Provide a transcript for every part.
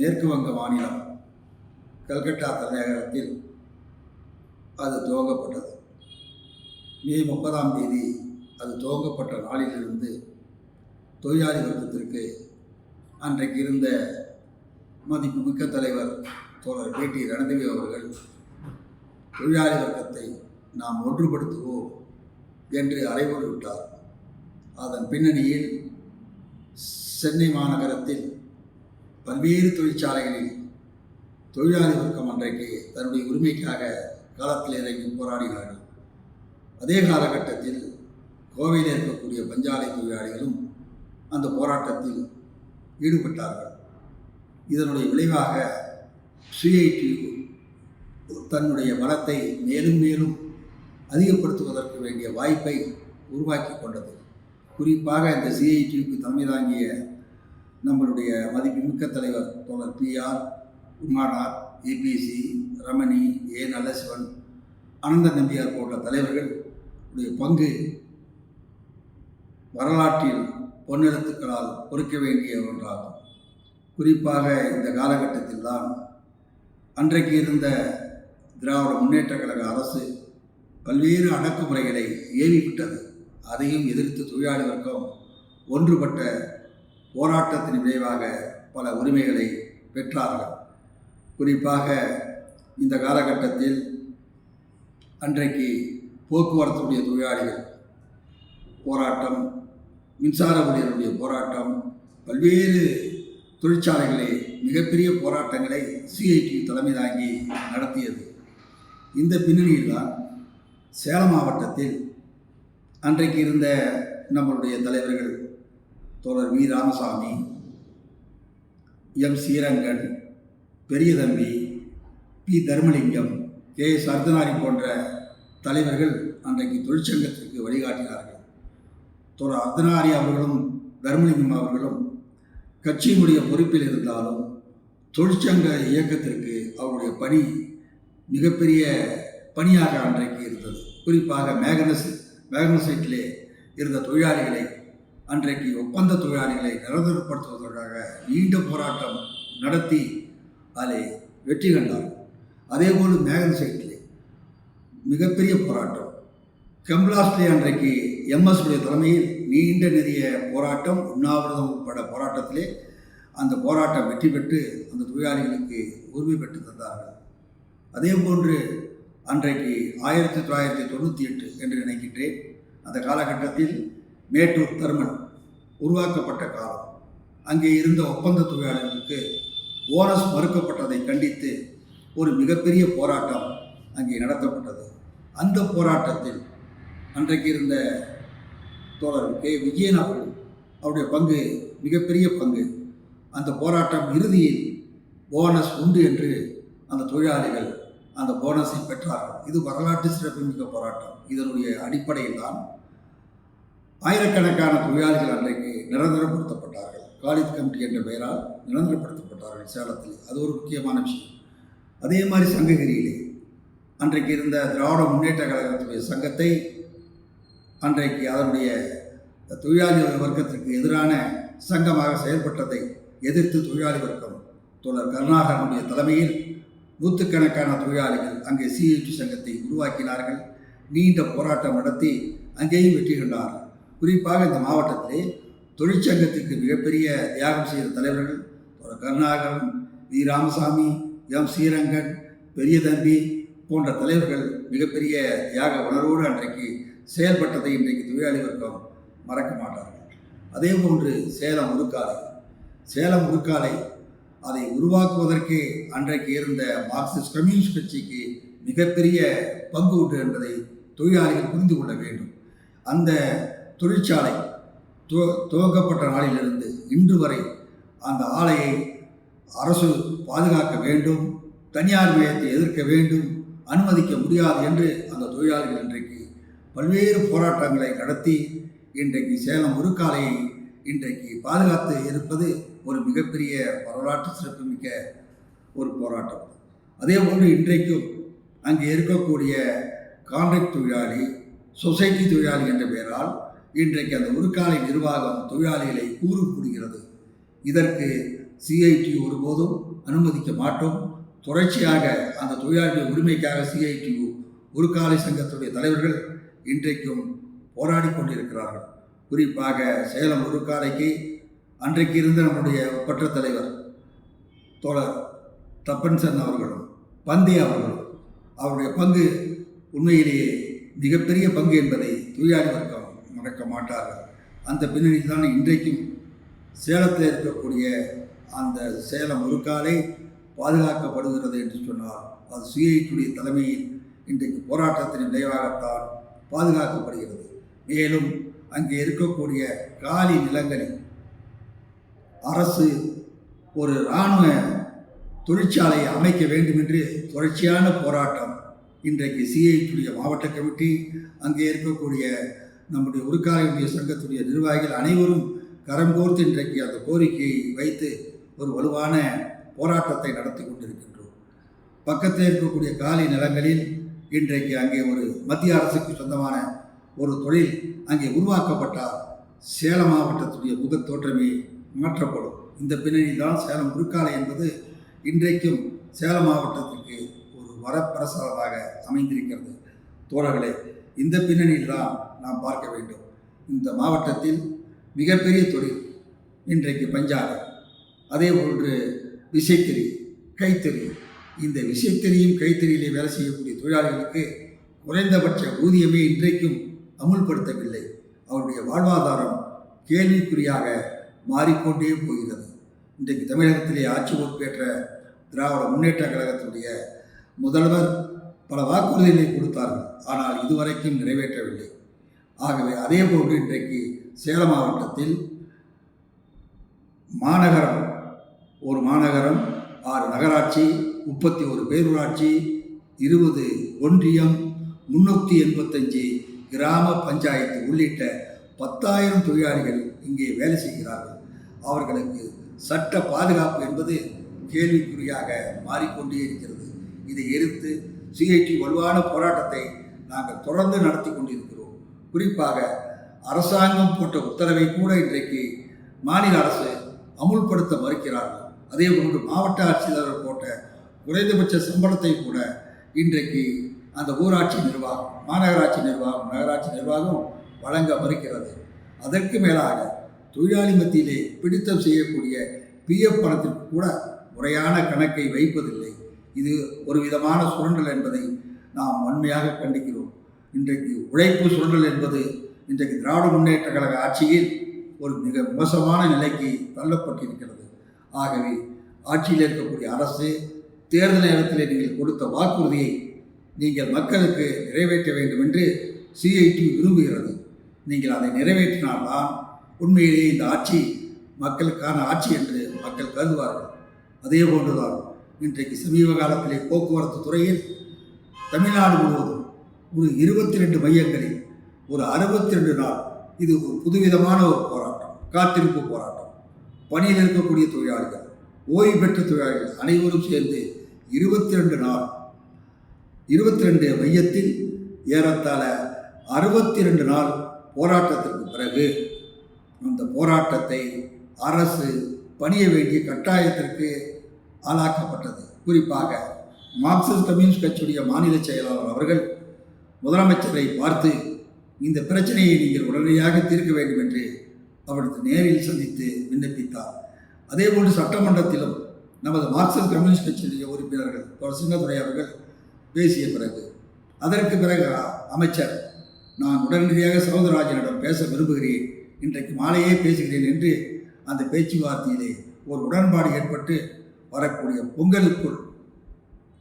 மேற்கு வங்க மாநிலம் கல்கட்டா தலைநகரத்தில் அது துவங்கப்பட்டது. மே முப்பதாம் தேதி அது துவங்கப்பட்ட நாளிலிருந்து தொழிலாளி வர்க்கத்திற்கு அன்றைக்கு இருந்த மதிப்புமிக்க தலைவர் தோழர் பேட்டி ரணதேவி அவர்கள் தொழிலாளி வர்க்கத்தை நாம் ஒன்றுபடுத்துவோம் என்று அறைகூறிவிட்டார் அதன் பின்னணியில் சென்னை மாநகரத்தில் பல்வேறு தொழிற்சாலைகளில் தொழிலாளி வர்க்கம் அன்றைக்கு தன்னுடைய உரிமைக்காக களத்தில் இறங்கி போராடினார்கள். அதே காலகட்டத்தில் கோவையில் இருக்கக்கூடிய பஞ்சாலை தொழிலாளிகளும் அந்த போராட்டத்தில் ஈடுபட்டார்கள். இதனுடைய விளைவாக சிஐடியு தன்னுடைய பலத்தை மேலும் மேலும் அதிகப்படுத்துவதற்கு வேண்டிய வாய்ப்பை உருவாக்கி கொண்டது. குறிப்பாக இந்த சிஐடியூக்கு தலைமை தாங்கிய நம்மளுடைய மதிப்புமிக்க தலைவர் தோழர் PR Umanar ABC Ramani A Nallasivan Anantha Nambiar போன்ற தலைவர்கள் உடைய பங்கு வரலாற்றில் பொன்னெழுத்துக்களால் பொறிக்க வேண்டிய ஒன்றாகும். குறிப்பாக இந்த காலகட்டத்தில் தான் அன்றைக்கு இருந்த திராவிட முன்னேற்ற கழக அரசு பல்வேறு அடக்குமுறைகளை ஏவிவிட்டது. அதையும் எதிர்த்து தொழிலாளி வர்க்கம் ஒன்றுபட்ட போராட்டத்தின் விளைவாக பல உரிமைகளை பெற்றார்கள். குறிப்பாக இந்த காலகட்டத்தில் அன்றைக்கு போக்குவரத்துடைய தொழிலாளிகள் போராட்டம் மின்சார ஊழியர்களுடைய போராட்டம் பல்வேறு தொழிற்சாலைகளில் மிகப்பெரிய போராட்டங்களை சிஐடி தலைமை தாங்கி நடத்தியது. இந்த பின்னணியில் தான் சேலம் மாவட்டத்தில் அன்றைக்கு இருந்த நம்மளுடைய தலைவர்கள் தோழர் we. Ramasamy M. Srirangan Periya Thambi P. Dharmalingam K. S. Arthanari போன்ற தலைவர்கள் அன்றைக்கு தொழிற்சங்கத்திற்கு வழிகாட்டினார்கள். தோழர் அர்த்தநாரி அவர்களும் தர்மலிங்கம் அவர்களும் கட்சியினுடைய பொறுப்பில் இருந்தாலும் தொழிற்சங்க இயக்கத்திற்கு அவருடைய பணி மிகப்பெரிய பணியாக அன்றைக்கு இருந்தது. குறிப்பாக மேகனஸ் மேகனசைட்டிலே இருந்த தொழிலாளிகளை அன்றைக்கு ஒப்பந்த தொழிலாளிகளை நிரந்தரப்படுத்துவதற்காக நீண்ட போராட்டம் நடத்தி அதை வெற்றி கண்டார். அதேபோல் மேகனசைட்டிலே மிகப்பெரிய போராட்டம். கம்லாஸ்ட்லே அன்றைக்கு எம்எஸ் உடைய தலைமையில் நீண்ட நெறிய போராட்டம் உண்ணாவிரதம் உட்பட போராட்டத்திலே அந்த போராட்டம் வெற்றி பெற்று அந்த தொழிலாளிகளுக்கு உரிமை பெற்று தந்தார்கள். அதே போன்று அன்றைக்கு ஆயிரத்தி தொள்ளாயிரத்தி தொண்ணூற்றி எட்டு என்று நினைக்கின்றேன். அந்த காலகட்டத்தில் மேட்டூர் தர்மன் உருவாக்கப்பட்ட காலம். அங்கே இருந்த ஒப்பந்த தொழிலாளர்களுக்கு போனஸ் மறுக்கப்பட்டதை கண்டித்து ஒரு மிகப்பெரிய போராட்டம் அங்கே நடத்தப்பட்டது. அந்த போராட்டத்தில் அன்றைக்கு இருந்த தோழர் கே. விஜயன் அவர்கள் அவருடைய பங்கு மிகப்பெரிய பங்கு. அந்த போராட்டம் இறுதியில் போனஸ் உண்டு என்று அந்த தொழிலாளிகள் அந்த போனஸை பெற்றார்கள். இது வரலாற்று சிறப்புமிக்க போராட்டம். இதனுடைய அடிப்படையில் தான் ஆயிரக்கணக்கான தொழிலாளிகள் அன்றைக்கு நிரந்தரப்படுத்தப்பட்டார்கள். காலித் கமிட்டி என்ற பெயரால் நிரந்தரப்படுத்தப்பட்டார்கள் சேலத்தில். அது ஒரு முக்கியமான விஷயம். அதே மாதிரி சங்ககிரியிலே அன்றைக்கு இருந்த திராவிட முன்னேற்ற கழகத்துடைய சங்கத்தை அன்றைக்கு அதனுடைய தொழிலாளி வர்க்கத்திற்கு எதிரான சங்கமாக செயல்பட்டதை எதிர்த்து தொழிலாளி வர்க்கம் தோழர் கருணாகரனுடைய தலைமையில் நூற்றுக்கணக்கான தொழிலாளிகள் அங்கே சிஐடி சங்கத்தை உருவாக்கினார்கள். நீண்ட போராட்டம் நடத்தி அங்கேயும் வெற்றி கண்டார்கள். குறிப்பாக இந்த மாவட்டத்திலே தொழிற்சங்கத்திற்கு மிகப்பெரிய தியாகம் செய்த தலைவர்கள் தோழர் கருணாகரன் வி. ராமசாமி எம். ஸ்ரீரங்கன் பெரிய தம்பி போன்ற தலைவர்கள் மிகப்பெரிய தியாக உணர்வோடு அன்றைக்கு செயல்பட்டதை இன்றைக்கு தொழிலாளி வர்க்கம் மறக்க மாட்டார்கள். அதே போன்று சேலம் உருக்காலை சேலம் உருக்காலை அதை உருவாக்குவதற்கு அன்றைக்கு இருந்த மார்க்சிஸ்ட் கம்யூனிஸ்ட் கட்சிக்கு மிகப்பெரிய பங்கு உண்டு என்பதை தொழிலாளிகள் புரிந்து கொள்ள வேண்டும். அந்த தொழிற்சாலை துவ துவக்கப்பட்ட நாளிலிருந்து இன்று வரை அந்த ஆலையை அரசு பாதுகாக்க வேண்டும் தனியார் மையத்தை எதிர்க்க வேண்டும் அனுமதிக்க முடியாது என்று அந்த தொழிலாளிகள் இன்றைக்கு பல்வேறு போராட்டங்களை நடத்தி இன்றைக்கு சேலம் உருக்காலையை இன்றைக்கு பாதுகாத்து இருப்பது ஒரு மிகப்பெரிய வரலாற்று சிறப்புமிக்க ஒரு போராட்டம். அதே போன்று இன்றைக்கும் அங்கே இருக்கக்கூடிய கான்ட்ராக்ட் தொழிலாளி சொசைட்டி தொழிலாளி என்ற பெயரால் இன்றைக்கு அந்த உருக்காலை நிர்வாகம் தொழிலாளிகளை கூறு கூடுகிறது இதற்கு சிஐடி ஒருபோதும் அனுமதிக்க மாட்டோம். தொடர்ச்சியாக அந்த தொழிலாளிகள் உரிமைக்காக சிஐடியு உருக்காலை சங்கத்துடைய தலைவர்கள் இன்றைக்கும் போராடி கொண்டிருக்கிறார்கள். குறிப்பாக சேலம் உருக்காலைக்கு அன்றைக்கு இருந்த நம்முடைய ஒப்பற்ற தலைவர் தோழர் தப்பன்சன் அவர்களும் பந்தி அவர்களும் அவருடைய பங்கு உண்மையிலேயே மிகப்பெரிய பங்கு என்பதை தொழிலாளி வர்க்கம் மறக்க மாட்டார்கள். அந்த பின்னணி தான் இன்றைக்கும் சேலத்தில் இருக்கக்கூடிய அந்த சேலம் உருக்காலை பாதுகாக்கப்படுகிறது என்று சொன்னால் அது சிஐடியுடைய தலைமையில் இன்றைக்கு போராட்டத்தின் விளைவாகத்தான் பாதுகாக்கப்படுகிறது. மேலும் அங்கே இருக்கக்கூடிய காலி நிலங்களில் அரசு ஒரு இராணுவ தொழிற்சாலையை அமைக்க வேண்டும் என்று தொடர்ச்சியான போராட்டம் இன்றைக்கு சிஐடியுடைய மாவட்ட கமிட்டி அங்கே இருக்கக்கூடிய நம்முடைய உருக்காலையுடைய சங்கத்துடைய நிர்வாகிகள் அனைவரும் கரம் கோர்த்து இன்றைக்கு அந்த கோரிக்கையை வைத்து ஒரு வலுவான போராட்டத்தை நடத்தி கொண்டிருக்கின்றோம். பக்கத்தில் இருக்கக்கூடிய காலி நிலங்களில் இன்றைக்கு அங்கே ஒரு மத்திய அரசுக்கு சொந்தமான ஒரு தொழில் அங்கே உருவாக்கப்பட்டால் சேலம் மாவட்டத்துடைய முகத் தோற்றமே மாற்றப்படும். இந்த பின்னணியில் தான் சேலம் உருக்காலை என்பது இன்றைக்கும் சேலம் மாவட்டத்திற்கு ஒரு வரப்பிரசாதமாக அமைந்திருக்கிறது. தோழர்களே இந்த பின்னணியில் தான் நாம் பார்க்க வேண்டும். இந்த மாவட்டத்தில் மிகப்பெரிய தொழில் இன்றைக்கு பஞ்சாலை அதே போன்று விசைத்தறி கைத்தறி. இந்த விசைத்தறியும் கைத்தறியிலே வேலை செய்யக்கூடிய தொழிலாளிகளுக்கு குறைந்தபட்ச ஊதியமே இன்றைக்கும் அமுல்படுத்தவில்லை. அவருடைய வாழ்வாதாரம் கேள்விக்குறியாக மாறிக்கொண்டே போகிறது. இன்றைக்கு தமிழகத்திலே ஆட்சி பொறுப்பேற்ற திராவிட முன்னேற்ற கழகத்தினுடைய முதல்வர் பல வாக்குறுதிகளை கொடுத்தார்கள் ஆனால் இதுவரைக்கும் நிறைவேற்றவில்லை. ஆகவே அதே போன்று இன்றைக்கு சேலம் மாவட்டத்தில் மாநகரம் ஒரு மாநகரம் ஆறு நகராட்சி முப்பத்தி ஒரு பேரூராட்சி இருபது ஒன்றியம் முன்னூற்றி எண்பத்தஞ்சு கிராம பஞ்சாயத்து உள்ளிட்ட பத்தாயிரம் தொழிலாளிகள் இங்கே வேலை செய்கிறார்கள். அவர்களுக்கு சட்ட பாதுகாப்பு என்பது கேள்விக்குறியாக மாறிக்கொண்டே இருக்கிறது. இதை எதிர்த்து சிஐடி வலுவான போராட்டத்தை நாங்கள் தொடர்ந்து நடத்தி கொண்டிருக்கிறோம். குறிப்பாக அரசாங்கம் போட்ட உத்தரவை கூட இன்றைக்கு மாநில அரசு அமுல்படுத்த மறுக்கிறார்கள். அதே போன்று மாவட்ட ஆட்சியாளர் போட்ட குறைந்தபட்ச சம்பளத்தை கூட இன்றைக்கு அந்த ஊராட்சி நிர்வாகம் மாநகராட்சி நிர்வாகம் நகராட்சி நிர்வாகம் வழங்க மறுக்கிறது. அதற்கு மேலாக தொழிலாளி மத்தியிலே பிடித்தம் செய்யக்கூடிய பிஎஃப் பணத்திற்கு கூட முறையான கணக்கை வைப்பதில்லை. இது ஒரு விதமான சுரண்டல் என்பதை நாம் வன்மையாக கண்டிக்கிறோம். இன்றைக்கு உழைப்பு சுரண்டல் என்பது இன்றைக்கு திராவிட முன்னேற்ற கழக ஆட்சியில் ஒரு மிக மோசமான நிலைக்கு தள்ளப்பட்டிருக்கிறது. ஆகவே ஆட்சியில் இருக்கக்கூடிய அரசு தேர்தல் நேரத்தில் நீங்கள் கொடுத்த வாக்குறுதியை நீங்கள் மக்களுக்கு நிறைவேற்ற வேண்டும் என்று சிஐடி விரும்புகிறது. நீங்கள் அதை நிறைவேற்றினால்தான் உண்மையிலேயே இந்த ஆட்சி மக்களுக்கான ஆட்சி என்று மக்கள் கருதுவார்கள். அதே போன்றுதான் இன்றைக்கு சமீப காலத்திலே போக்குவரத்து துறையில் தமிழ்நாடு முழுவதும் ஒரு இருபத்தி ரெண்டு மையங்களில் ஒரு அறுபத்தி ரெண்டு நாள். இது ஒரு புதுவிதமான ஒரு போராட்டம் காத்திருப்பு போராட்டம். பணியில் இருக்கக்கூடிய தொழிலாளிகள் ஓய்வு பெற்ற தொழிலாளிகள் அனைவரும் சேர்ந்து இருபத்தி ரெண்டு நாள் இருபத்தி ரெண்டு மையத்தில் ஏறத்தாழ அறுபத்தி ரெண்டு நாள் போராட்டத்திற்கு பிறகு அந்த போராட்டத்தை அரசு பணிய வேண்டிய கட்டாயத்திற்கு ஆளாக்கப்பட்டது. குறிப்பாக மார்க்சிஸ்ட் கம்யூனிஸ்ட் கட்சியுடைய மாநில செயலாளர் அவர்கள் முதலமைச்சரை பார்த்து இந்த பிரச்சனையை நீங்கள் உடனடியாக தீர்க்க வேண்டும் என்று அவரது நேரில் சந்தித்து விண்ணப்பித்தார். அதேபோன்று சட்டமன்றத்திலும் நமது மார்க்சிஸ்ட் கம்யூனிஸ்ட் கட்சியுடைய உறுப்பினர்கள் தோழர் அவர்கள் பேசிய பிறகு அதற்கு பிறகு அமைச்சர் நான் உடனடியாக சௌந்தரராஜனிடம் பேச விரும்புகிறேன் இன்றைக்கு மாலையே பேசுகிறேன் என்று அந்த பேச்சுவார்த்தையிலே ஒரு உடன்பாடு ஏற்பட்டு வரக்கூடிய பொங்கலுக்குள்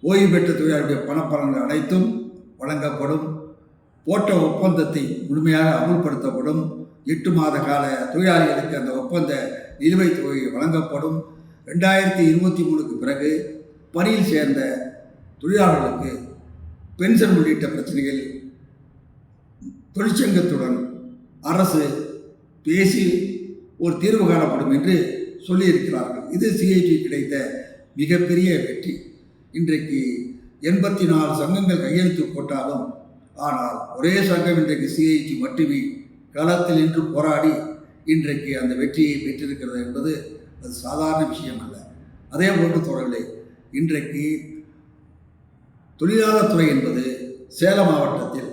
ஓய்வு பெற்ற தொழிலாளர்களுடைய பணப்பலன்கள் அனைத்தும் வழங்கப்படும். போட்ட ஒப்பந்தத்தை முழுமையாக அமுல்படுத்தப்படும். எட்டு மாத கால தொழிலாளிகளுக்கு அந்த ஒப்பந்த நிலுவைத் தொகை வழங்கப்படும். ரெண்டாயிரத்தி இருபத்தி மூணுக்கு பிறகு பணியில் சேர்ந்த தொழிலாளர்களுக்கு பென்ஷன் உள்ளிட்ட பிரச்சனைகள் தொழிற்சங்கத்துடன் அரசு பேசி ஒரு தீர்வு காணப்படும் என்று சொல்லியிருக்கிறார்கள். இது சிஐடி கிடைத்த மிகப்பெரிய வெற்றி. இன்றைக்கு எண்பத்தி நாலு சங்கங்கள் கையெழுத்து போட்டாலும் ஆனால் ஒரே சங்கம் இன்றைக்கு சிஐடி மட்டுமே களத்தில் நின்று போராடி இன்றைக்கு அந்த வெற்றியை பெற்றிருக்கிறது என்பது அது சாதாரண விஷயம் அல்ல. அதே போன்று தொடர்களே இன்றைக்கு தொழிலாளர் துறை என்பது சேலம் மாவட்டத்தில்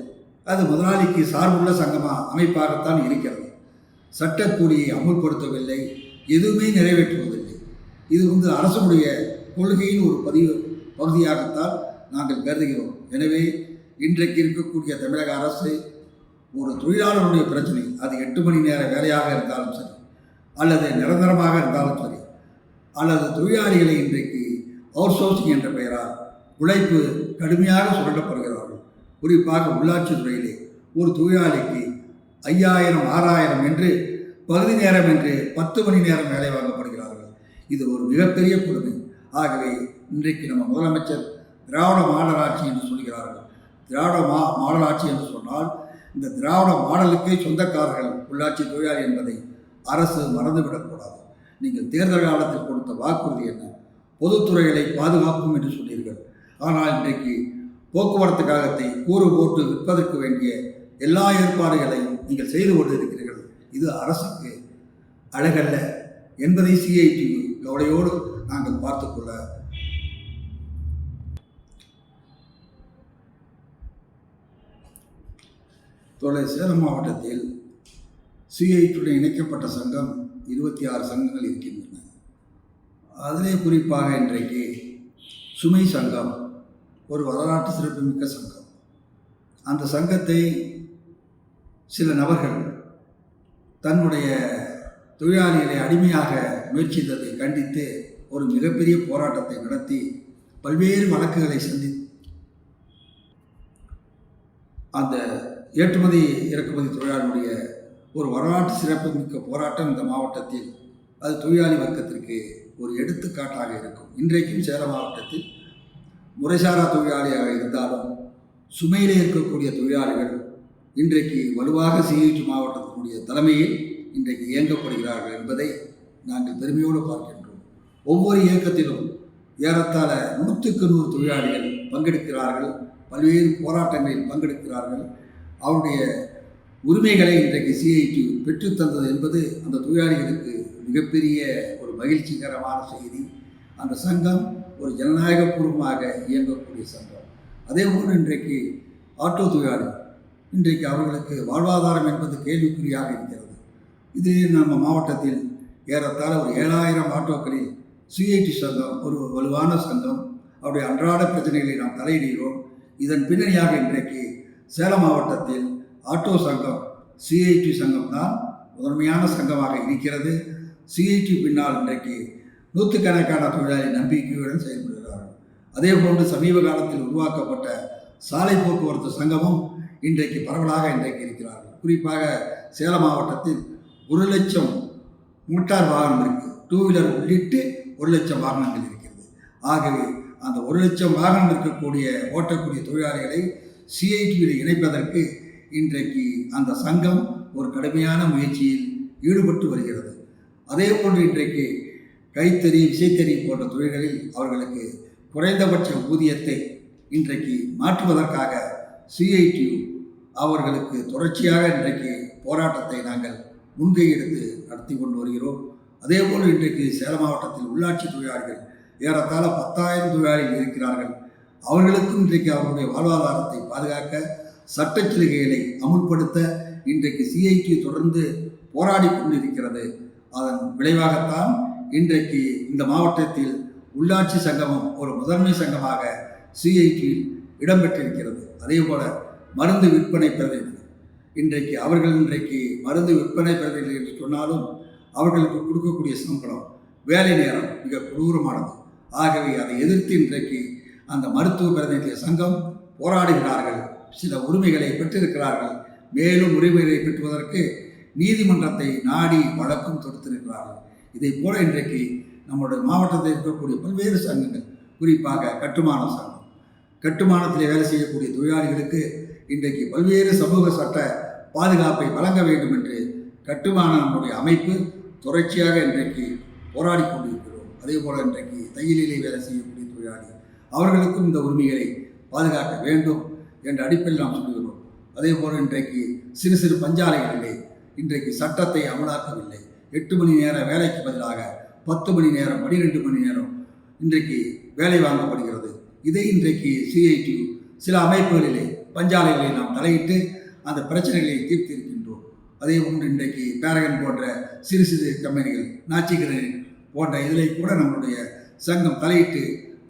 அது முதலாளிக்கு சார்புள்ள சங்கமாக அமைப்பாகத்தான் இருக்கிறது. சட்டக்கூலியை அமுல்படுத்தவில்லை எதுவுமே நிறைவேற்றுவதில்லை. இது வந்து அரசுடைய கொள்கையின் ஒரு பதிவு பகுதியாகத்தான் நாங்கள் கருதுகிறோம். எனவே இன்றைக்கு இருக்கக்கூடிய தமிழக அரசு ஒரு தொழிலாளருடைய பிரச்சனை. அது எட்டு மணி நேர வேலையாக இருந்தாலும் சரி அல்லது நிரந்தரமாக இருந்தாலும் சரி அல்லது தொழிலாளிகளை இன்றைக்கு அவுட் சோர்சிங் என்ற பெயரால் உழைப்பு கடுமையாக சுரண்டப்படுகிறார்கள். குறிப்பாக உள்ளாட்சி துறையிலே ஒரு தொழிலாளிக்கு ஐயாயிரம் ஆறாயிரம் என்று பகுதி நேரம் என்று பத்து மணி நேரம் வேலை வாங்கப்படுகிறார்கள். இது ஒரு மிகப்பெரிய கொடுமை. ஆகவே இன்றைக்கு நம்ம முதலமைச்சர் திராவிட மாடலாட்சி என்று சொல்கிறார்கள். திராவிட மா மாடலாட்சி என்று சொன்னால் இந்த திராவிட மாடலுக்கே சொந்தக்காரர்கள் உள்ளாட்சி தொழிலாளி என்பதை அரசு மறந்துவிடக்கூடாது நீங்கள் தேர்தல் காலத்தில் கொடுத்த வாக்குறுதி என்ன? பொதுத்துறைகளை பாதுகாக்கும் என்று சொன்னீர்கள். ஆனால் இன்றைக்கு போக்குவரத்து கழகத்தை கூறு போட்டு விற்பதற்கு வேண்டிய எல்லா ஏற்பாடுகளையும் நீங்கள் செய்து கொண்டிருக்கிறீர்கள். இது அரசுக்கு அழகல்ல. என்பதை சிஐடி கவலையோடு நாங்கள் பார்த்துக்கொள்ள தொலை சேலம் மாவட்டத்தில் சிஐடியுடன் இணைக்கப்பட்ட சங்கம் இருபத்தி ஆறு சங்கங்கள் இருக்கின்றன. அதிலே குறிப்பாக இன்றைக்கு சுமை சங்கம் ஒரு வரலாற்று சிறப்புமிக்க சங்கம். அந்த சங்கத்தை சில நபர்கள் தன்னுடைய தொழிலாளிகளை அடிமையாக முயற்சித்ததை கண்டித்து ஒரு மிகப்பெரிய போராட்டத்தை நடத்தி பல்வேறு வழக்குகளை சந்தி அந்த ஏற்றுமதி இறக்குமதி தொழிலாளருடைய ஒரு வரலாற்று சிறப்புமிக்க போராட்டம் இந்த மாவட்டத்தில். அது தொழிலாளி வர்க்கத்திற்கு ஒரு எடுத்துக்காட்டாக இருக்கும். இன்றைக்கும் சேலம் மாவட்டத்தில் முறைசாரா தொழிலாளியாக இருந்தாலும் சுமையில் இருக்கக்கூடிய தொழிலாளிகள் இன்றைக்கு வலுவாக சிஹெச் மாவட்டத்தினுடைய தலைமையில் இன்றைக்கு இயங்கப்படுகிறார்கள் என்பதை நாங்கள் பெருமையோடு பார்க்கின்றோம். ஒவ்வொரு இயக்கத்திலும் ஏறத்தாழ நூற்றுக்கு நூறு தொழிலாளிகள் பங்கெடுக்கிறார்கள். பல்வேறு போராட்டங்களில் பங்கெடுக்கிறார்கள். அவருடைய உரிமைகளை இன்றைக்கு சிஐடி பெற்றுத்தந்தது என்பது அந்த தொழிலாளிகளுக்கு மிகப்பெரிய ஒரு மகிழ்ச்சிகரமான செய்தி. அந்த சங்கம் ஒரு ஜனநாயகபூர்வமாக இயங்கக்கூடிய சங்கம். அதே இன்றைக்கு ஆட்டோ தொழிலாளி இன்றைக்கு அவர்களுக்கு வாழ்வாதாரம் என்பது கேள்விக்குறியாக இருக்கிறது. இது நம்ம மாவட்டத்தில் ஏறத்தாழ ஒரு ஏழாயிரம் ஆட்டோக்களில் சிஐடி சங்கம் ஒரு வலுவான சங்கம். அவருடைய அன்றாட பிரச்சனைகளை நாம் தலையிடுகிறோம். இதன் பின்னணியாக இன்றைக்கு சேலம் மாவட்டத்தில் ஆட்டோ சங்கம் சிஐடி சங்கம் தான் முதன்மையான சங்கமாக இருக்கிறது. சிஐடி பின்னால் இன்றைக்கு நூற்றுக்கணக்கான தொழிலாளி நம்பிக்கையுடன் செயல்படுகிறார்கள். அதே போன்று சமீப காலத்தில் உருவாக்கப்பட்ட சாலை போக்குவரத்து சங்கமும் இன்றைக்கு பரவலாக இன்றைக்கு இருக்கிறார்கள். குறிப்பாக சேலம் மாவட்டத்தில் ஒரு லட்சம் மோட்டார் வாகனம் இருக்குது டூ வீலர் உள்ளிட்டு ஒரு லட்சம் வாகனங்கள் இருக்கிறது. ஆகவே அந்த ஒரு லட்சம் வாகனம் இருக்கக்கூடிய ஓட்டக்கூடிய தொழிலாளிகளை சிஐடியில் இணைப்பதற்கு இன்றைக்கு அந்த சங்கம் ஒரு கடுமையான முயற்சியில் ஈடுபட்டு வருகிறது. அதே போன்று இன்றைக்கு கைத்தறி விசைத்தறி போன்ற தொழில்களில் அவர்களுக்கு குறைந்தபட்ச ஊதியத்தை இன்றைக்கு மாற்றுவதற்காக சிஐடியு அவர்களுக்கு தொடர்ச்சியாக இன்றைக்கு போராட்டத்தை நாங்கள் முன்கை எடுத்து நடத்தி கொண்டு வருகிறோம். அதேபோல் இன்றைக்கு சேலம் மாவட்டத்தில் உள்ளாட்சி தொழிலாளர்கள் ஏறத்தாழ பத்தாயிரம் தொழிலாளிகள் இருக்கிறார்கள். அவர்களுக்கும் இன்றைக்கு அவர்களுடைய வாழ்வாதாரத்தை பாதுகாக்க சட்ட சலுகைகளை அமுல்படுத்த இன்றைக்கு சிஐடி தொடர்ந்து போராடி கொண்டிருக்கிறது. அதன் விளைவாகத்தான் இன்றைக்கு இந்த மாவட்டத்தில் உள்ளாட்சி சங்கமம் ஒரு முதன்மை சங்கமாக சிஐடியில் இடம்பெற்றிருக்கிறது அதே போல மருந்து விற்பனை பிரதிநிதி. இன்றைக்கு அவர்கள் இன்றைக்கு மருந்து விற்பனை பிரதிநிதி என்று சொன்னாலும் அவர்களுக்கு கொடுக்கக்கூடிய சம்பளம் வேலை நேரம் மிக கொடூரமானது. ஆகவே அதை எதிர்த்து இன்றைக்கு அந்த மருத்துவ பிரதிநிதி சங்கம் போராடுகிறார்கள். சில உரிமைகளை பெற்றிருக்கிறார்கள். மேலும் உரிமைகளை பெற்றுவதற்கு நீதிமன்றத்தை நாடி வழக்கும் தொடுத்திருக்கிறார்கள். இதை போல இன்றைக்கு நம்முடைய மாவட்டத்தில் இருக்கக்கூடிய பல்வேறு சங்கங்கள் குறிப்பாக கட்டுமான சங்கம். கட்டுமானத்தில் வேலை செய்யக்கூடிய தொழிலாளிகளுக்கு இன்றைக்கு பல்வேறு சமூக சட்ட பாதுகாப்பை வழங்க வேண்டும் என்று கட்டுமான நம்முடைய அமைப்பு தொடர்ச்சியாக இன்றைக்கு போராடி கொண்டிருக்கிறோம். அதே போல் இன்றைக்கு தையலிலே வேலை செய்யக்கூடிய தொழிலாளி அவர்களுக்கும் இந்த உரிமைகளை பாதுகாக்க வேண்டும் என்ற அடிப்படையில் நாம் சொல்கிறோம் அதே போல் இன்றைக்கு சிறு சிறு பஞ்சாலைகளிலே இன்றைக்கு சட்டத்தை அமலாக்கவில்லை. எட்டு மணி நேர வேலைக்கு பதிலாக பத்து மணி நேரம் பனிரெண்டு மணி நேரம் இன்றைக்கு வேலை வாங்கப்படுகிறது. இதை இன்றைக்கு சிஐடி சில அமைப்புகளிலே பஞ்சாலைகளை நாம் தலையிட்டு அந்த பிரச்சனைகளை தீர்த்திருக்கின்றோம். அதே போன்று இன்றைக்கு பேரகன் போன்ற சிறு சிறு கம்பெனிகள் நாச்சிகரன் போன்ற இதில் கூட நம்முடைய சங்கம் தலையிட்டு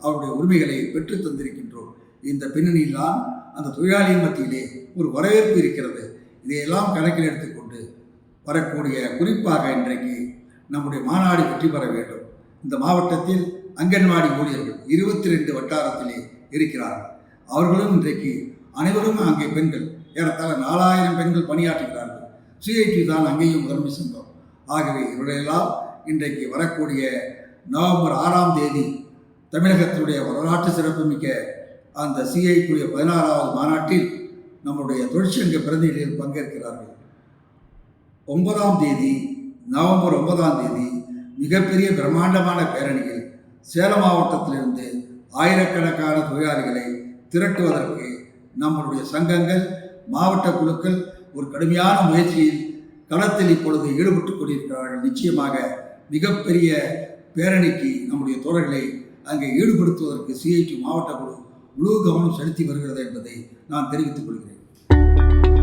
அவருடைய உரிமைகளை பெற்று தந்திருக்கின்றோம். இந்த பின்னணியில்தான் அந்த தொழிலாளியின் மத்தியிலே ஒரு வரவேற்பு இருக்கிறது. இதையெல்லாம் கணக்கில் எடுத்துக்கொண்டு வரக்கூடிய குறிப்பாக இன்றைக்கு நம்முடைய மாநாடு வெற்றி பெற வேண்டும். இந்த மாவட்டத்தில் அங்கன்வாடி ஊழியர்கள் இருபத்தி ரெண்டு வட்டாரத்திலே இருக்கிறார்கள். அவர்களும் இன்றைக்கு அனைவரும் அங்கே பெண்கள் ஏறத்தாழ நாலாயிரம் பெண்கள் பணியாற்றுகிறார்கள். சிஐடி தான் அங்கேயும் முதன்மை சங்கம். ஆகவே இவர்களெல்லாம் இன்றைக்கு வரக்கூடிய நவம்பர் ஆறாம் தேதி தமிழகத்தினுடைய வரலாற்று சிறப்புமிக்க அந்த சிஐக்குரிய பதினாறாவது மாநாட்டில் நம்முடைய தொழிற்சங்க பிரதிநிதிகள் பங்கேற்கிறார்கள். ஒன்பதாம் தேதி நவம்பர் ஒன்பதாம் தேதி மிகப்பெரிய பிரம்மாண்டமான பேரணியில் சேலம் மாவட்டத்திலிருந்து ஆயிரக்கணக்கான தொழிலாளிகளை திரட்டுவதற்கு நம்முடைய சங்கங்கள் மாவட்ட குழுக்கள் ஒரு கடுமையான முயற்சியில் களத்தில் இப்பொழுது ஈடுபட்டுக் கொண்டிருக்கிறார்கள். நிச்சயமாக மிகப்பெரிய பேரணிக்கு நம்முடைய தோழர்களை அங்கே ஈடுபடுத்துவதற்கு சிஐடி மாவட்ட குழு முழு கவனம் செலுத்தி வருகிறது என்பதை நான் தெரிவித்துக் கொள்கிறேன்.